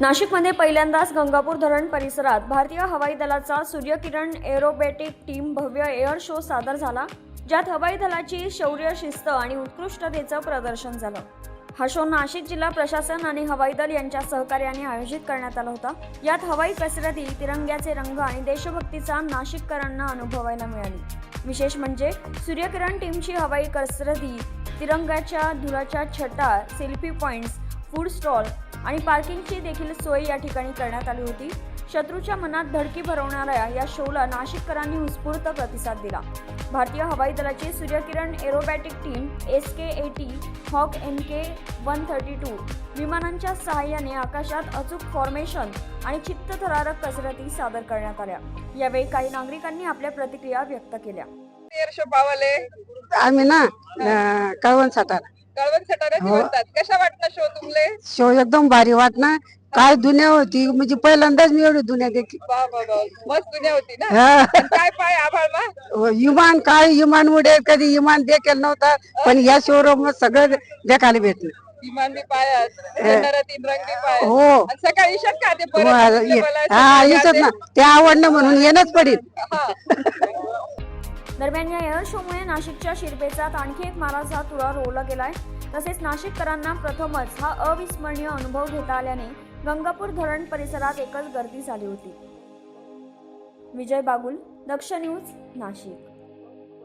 नाशिकमध्ये पहिल्यांदाच गंगापूर धरण परिसरात भारतीय हवाई दलाचा सूर्यकिरण एरोबॅटिक टीम भव्य एअर शो सादर झाला ज्यात हवाई दलाची शौर्य शिस्त आणि उत्कृष्टतेचं प्रदर्शन झालं. हा शो नाशिक जिल्हा प्रशासन आणि हवाई दल यांच्या सहकार्याने आयोजित करण्यात आला होता. यात हवाई कसरती तिरंग्याचे रंग आणि देशभक्तीचा नाशिककरांना अनुभवायला मिळाली. विशेष म्हणजे सूर्यकिरण टीमची हवाई कसरती तिरंगाच्या धुराच्या छटा सेल्फी पॉइंट्स फूड स्टॉल आणि पार्किंगची देखील सोय या ठिकाणी करण्यात आली होती. शत्रूच्या मनात धडकी भरवणाऱ्या या शोला नाशिककरांनी उत्स्फूर्त प्रतिसाद दिला. भारतीय हवाई दलाची Suryakiran aerobatic team S K eighty hawk M K one thirty two विमानांच्या सहाय्याने आकाशात अचूक फॉर्मेशन आणि चित्तथरारक कसरती सादर करण्यात आल्या. यावेळी काही नागरिकांनी आपल्या प्रतिक्रिया व्यक्त केल्या. आम्ही ना कळवण सातारा. हो. म्हणतात कशा वाटलं शो तुमले? शो एकदम भारी वाटना काय दुनिया होती. म्हणजे पहिल्यांदाच मी एवढी दुनिया देखी वा वा वा. मस्त दुनिया होती ना? हा. पण काय पाय आभाळ मा? विमान काय विमान उडेल कधी विमान देखील नव्हता. पण या शोरूम सगळं देखायला भेटलं. विमान बी पायात झेंडारा तीन रंग बी पायात हो. आणि सकाळी का ते परत मला, हा सकाळी. ना. ते आवडणं म्हणून येणंच पडेल हा. दरम्यान या एअर शोमुळे नाशिकच्या शिरपेचात आणखी एक माराचा तुरा रोवला गेलाय. तसेच नाशिककरांना प्रथमच हा अविस्मरणीय अनुभव घेता आल्याने गंगापूर धरण परिसरात एकच गर्दी झाली होती. विजय बागुल दक्ष न्यूज नाशिक.